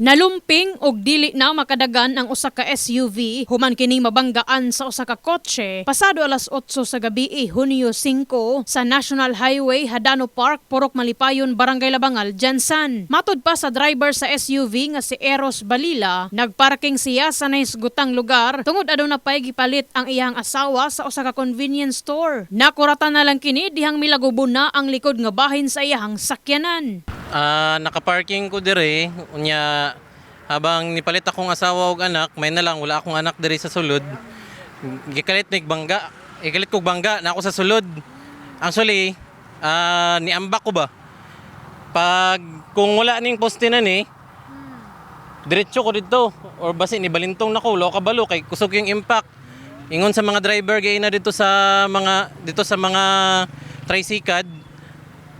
Nalumping og dili na makadagan ang usa ka SUV human kini mabanggaan sa usa ka kotse pasado alas 8 sa gabi eh, Hunyo 5 sa National Highway Hadano Park, Purok Malipayon, Barangay Labangal, Jansan. Matod pa sa driver sa SUV nga si Eros Balila, nagparking siya sa naisgutang lugar tungod aduna pay gipalit ang iyang asawa sa usa ka convenience store. Nakuratan na lang kini dihang milagubo na ang likod nga bahin sa iyang sakyanan. Ah, nakaparking ko dire unya habang nipalit akong asawa ug anak, may na lang wala akong anak dire sa sulod. Gikalit mig bangga. Ikalit kog bangga na ako sa sulod. Actually, ah niambak ko ba? Pag kung wala ning poste na ni, diretso ko dito or basi ni balintong nako lo kabalo kay kusog yung impact. Ingon sa mga driver gay na dito sa mga dito sa mga tricycad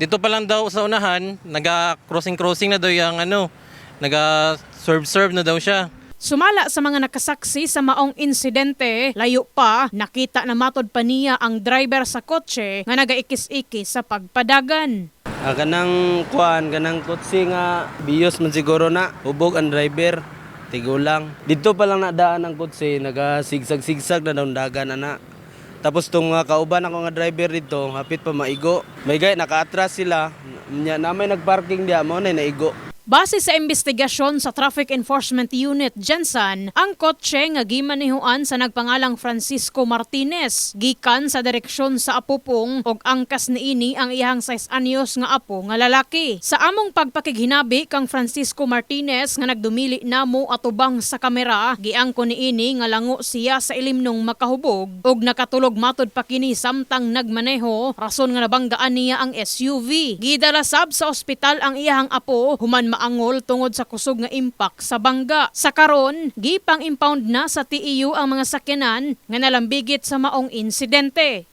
dito pa lang daw sa unahan, naga-crossing-crossing na daw yung ano, naga-serve-serve na daw siya. Sumala sa mga nakasaksi sa maong insidente, layo pa, nakita na matod pa niya ang driver sa kotse nga nagaikis-ikis sa pagpadagan. Ah, kanang kuan, kanang kutsi nga biyos man siguro na hubog ang driver. Tigulang. Dito pa lang nadaan ang kutsi, naga-sigsag-sigsag na daw dagan na na. Tapos tong mga kauban ako nga driver dito, hapit pa maigo. May gay nakaatras sila. Nya na nagparking diya mo na naigo. Base sa investigasyon sa Traffic Enforcement Unit Jensen, ang kotse nga gimanihuan sa nagpangalang Francisco Martinez gikan sa direksyon sa Apupong ug angkas niini ang iyang 6 anyos nga apo nga lalaki. Sa among pagpakighinabi kang Francisco Martinez nga nagdumili namo atubang sa kamera, giangko niini nga lango siya sa ilimnong makahubog ug nakatulog matod pa kini samtang nagmaneho rason nga nabanggaan niya ang SUV. Gidala sab sa ospital ang iyahang apo human maangol tungod sa kusog nga impact sa bangga. Sa karon, gipang impound na sa TEU ang mga sakyanan nga nalambigit sa maong insidente.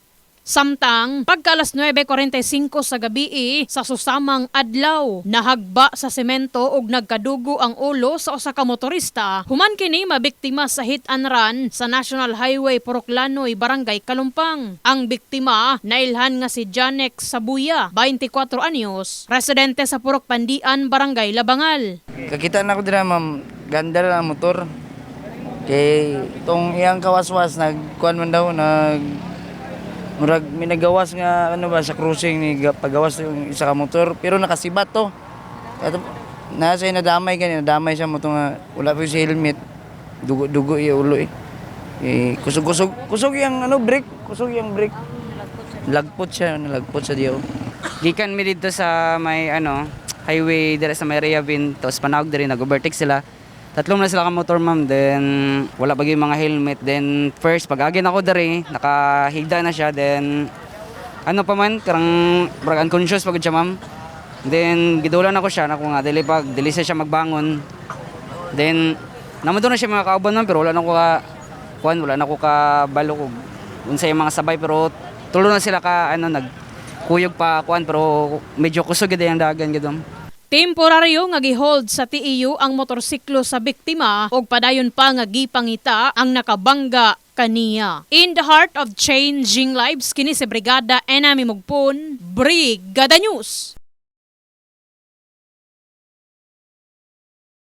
Samtang, pagka alas 9.45 sa gabi eh, sa susamang adlaw, nahagba sa semento ug nagkadugo ang ulo sa usa ka motorista, human kini mabiktima sa hit and run sa National Highway Poroklanoy, Barangay Kalumpang. Ang biktima, nailhan nga si Janek Sabuya, 24 anyos, residente sa Purok Pandian, Barangay Labangal. Kakita na ko dira ma'am, ganda lang ang motor. Kay tong iyang kawaswas nagkuan man daw nag murag may nagawas nga ano ba sa cruising ni ga- pagawas yung isa ka motor pero nakasibat to. At nasa nadamay gani nadamay siya mo to nga wala pa yung helmet. Dugo-dugo yung ulo eh. eh kusog-kusog kusog yung ano brake, kusog yung brake. Lagpot siya, nalagpot sa diyo. Gikan mi dito sa may ano, highway dire sa may Reavin, tapos panawag dire nag-overtake sila. Tatlong na sila ka motor ma'am, then wala yung mga helmet. Then first, pag agin ako dire, nakahigda na siya, then ano pa man, karang parang unconscious pagod siya ma'am. Then gidulan ako siya, na ko nga, dili pag, dili siya magbangon. Then, naman doon na siya mga kauban ma'am, pero wala na ko ka, kuan, wala na ko ka balo kung unsay mga sabay, pero tulo na sila ka, ano, nag, kuyog pa kuan pero medyo kusog gid ang dagan gid Temporaryo nga gihold sa TEU ang motorsiklo sa biktima ug padayon pa nga gipangita ang nakabangga kaniya. In the heart of changing lives kini si Brigada Enami Mugpon, Brigada News.